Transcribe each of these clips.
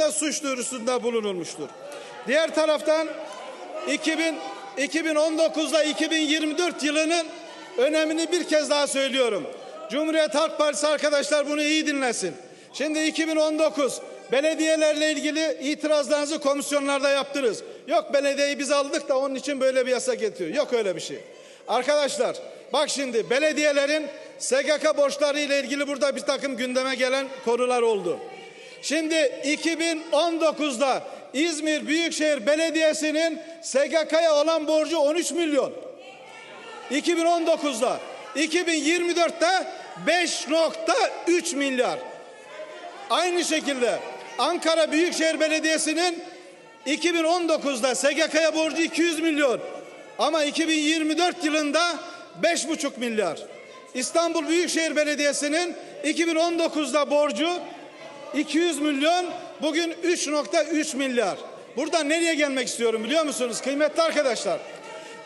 hakkında suç duyurusunda bulunulmuştur. Diğer taraftan 2000 2019'da 2024 yılının önemini bir kez daha söylüyorum. Cumhuriyet Halk Partisi arkadaşlar bunu iyi dinlesin. Şimdi 2019 belediyelerle ilgili itirazlarınızı komisyonlarda yaptınız. Yok belediyeyi biz aldık da onun için böyle bir yasa getiriyor. Yok öyle bir şey. Arkadaşlar bak şimdi belediyelerin SGK borçları ile ilgili burada bir takım gündeme gelen konular oldu. Şimdi 2019'da İzmir Büyükşehir Belediyesi'nin SGK'ya olan borcu 13 milyon. 2019'da 2024'te 5.3 milyar. Aynı şekilde Ankara Büyükşehir Belediyesi'nin 2019'da SGK'ya borcu 200 milyon. Ama 2024 yılında 5,5 milyar. İstanbul Büyükşehir Belediyesi'nin 2019'da borcu 200 milyon, bugün 3.3 milyar. Burada nereye gelmek istiyorum biliyor musunuz kıymetli arkadaşlar?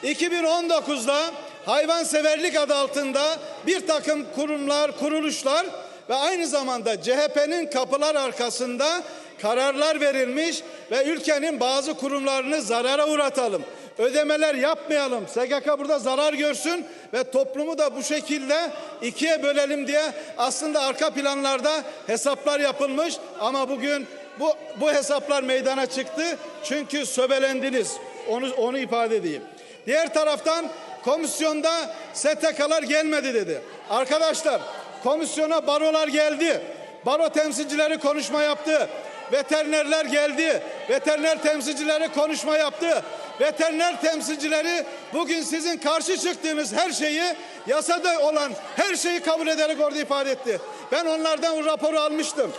2019'da hayvanseverlik adı altında bir takım kurumlar, kuruluşlar ve aynı zamanda CHP'nin kapılar arkasında kararlar verilmiş ve ülkenin bazı kurumlarını zarara uğratalım. Ödemeler yapmayalım. SGK burada zarar görsün ve toplumu da bu şekilde ikiye bölelim diye aslında arka planlarda hesaplar yapılmış ama bugün bu bu hesaplar meydana çıktı. Çünkü söbelendiniz. Onu onu ifade edeyim. Diğer taraftan komisyonda STK'lar gelmedi dedi. Arkadaşlar komisyona barolar geldi. Baro temsilcileri konuşma yaptı. Veterinerler geldi. Veteriner temsilcileri konuşma yaptı. Veteriner temsilcileri bugün sizin karşı çıktığınız her şeyi yasada olan her şeyi kabul ederek orada ifade etti. Ben onlardan o raporu almıştım.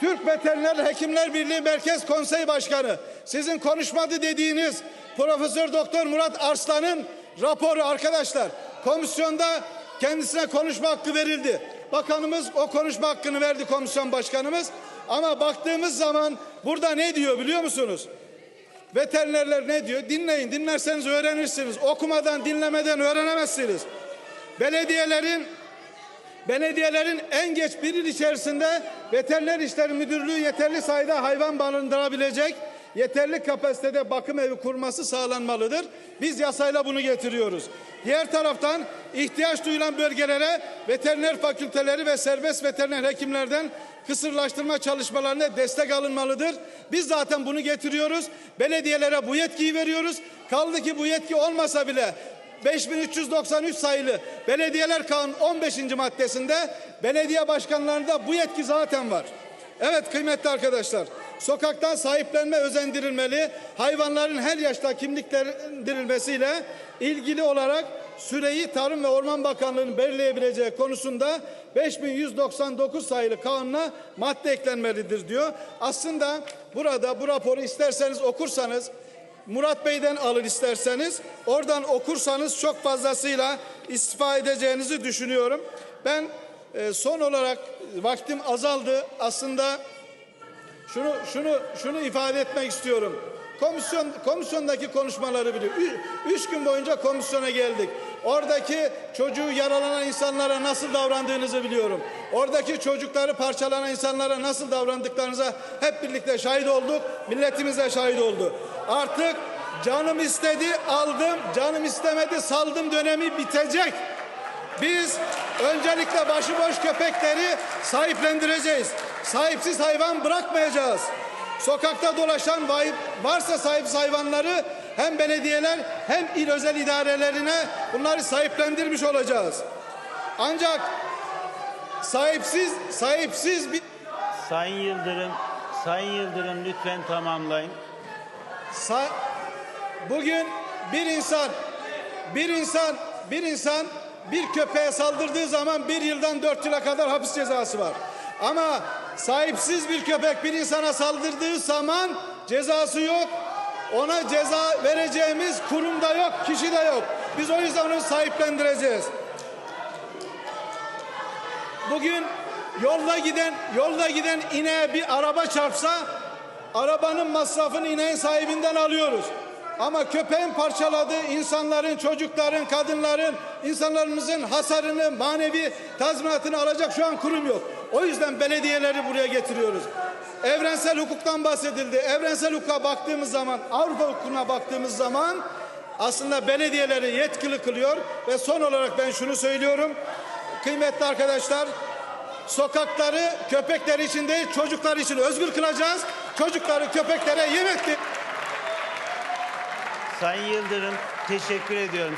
Türk Veteriner Hekimler Birliği Merkez Konsey Başkanı sizin konuşmadı dediğiniz Profesör Doktor Murat Arslan'ın raporu arkadaşlar komisyonda kendisine konuşma hakkı verildi. Bakanımız o konuşma hakkını verdi komisyon başkanımız. Ama baktığımız zaman burada ne diyor biliyor musunuz? Veterinerler ne diyor? Dinleyin. Dinlerseniz öğrenirsiniz. Okumadan, dinlemeden öğrenemezsiniz. Belediyelerin Belediyelerin en geç bir yıl içerisinde Veteriner İşleri Müdürlüğü yeterli sayıda hayvan barındırabilecek yeterli kapasitede bakım evi kurması sağlanmalıdır. Biz yasayla bunu getiriyoruz. Diğer taraftan ihtiyaç duyulan bölgelere veteriner fakülteleri ve serbest veteriner hekimlerden kısırlaştırma çalışmalarına destek alınmalıdır. Biz zaten bunu getiriyoruz. Belediyelere bu yetkiyi veriyoruz. Kaldı ki bu yetki olmasa bile 5393 sayılı Belediyeler Kanunu 15. maddesinde belediye başkanlarında bu yetki zaten var. Evet kıymetli arkadaşlar, sokaktan sahiplenme özendirilmeli, hayvanların her yaşta kimliklendirilmesiyle ilgili olarak süreyi Tarım ve Orman Bakanlığı'nın belirleyebileceği konusunda 5199 sayılı kanuna madde eklenmelidir diyor. Aslında burada bu raporu isterseniz okursanız Murat Bey'den alır isterseniz. Oradan okursanız çok fazlasıyla istifa edeceğinizi düşünüyorum. Ben e, son olarak vaktim azaldı. Aslında şunu şunu şunu ifade etmek istiyorum. Komisyon komisyondaki konuşmaları biliyor. Üç gün boyunca komisyona geldik. Oradaki çocuğu yaralanan insanlara nasıl davrandığınızı biliyorum. Oradaki çocukları parçalanan insanlara nasıl davrandıklarınıza hep birlikte şahit olduk. Milletimiz de şahit oldu. Artık canım istedi aldım, canım istemedi saldım dönemi bitecek. Biz öncelikle başıboş köpekleri sahiplendireceğiz. Sahipsiz hayvan bırakmayacağız. Sokakta dolaşan varsa sahipsiz hayvanları hem belediyeler hem il özel idarelerine bunları sahiplendirmiş olacağız. Ancak sahipsiz sahipsiz bir Sayın Yıldırım, Sayın Yıldırım lütfen tamamlayın. Sa- bugün bir insan bir insan bir insan bir köpeğe saldırdığı zaman bir yıldan dört yıla kadar hapis cezası var. Ama sahipsiz bir köpek bir insana saldırdığı zaman cezası yok. Ona ceza vereceğimiz kurum da yok, kişi de yok. Biz o yüzden onu sahiplendireceğiz. Bugün yolda giden yolda giden ineğe bir araba çarpsa arabanın masrafını ineğin sahibinden alıyoruz. Ama köpeğin parçaladığı insanların, çocukların, kadınların, insanlarımızın hasarını, manevi tazminatını alacak şu an kurum yok. O yüzden belediyeleri buraya getiriyoruz. Evrensel hukuktan bahsedildi. Evrensel hukuka baktığımız zaman, Avrupa hukukuna baktığımız zaman aslında belediyeleri yetkili kılıyor ve son olarak ben şunu söylüyorum. Kıymetli arkadaşlar, sokakları köpekler için değil çocuklar için özgür kılacağız. Çocukları köpeklere yem etti. Sayın Yıldırım teşekkür ediyorum.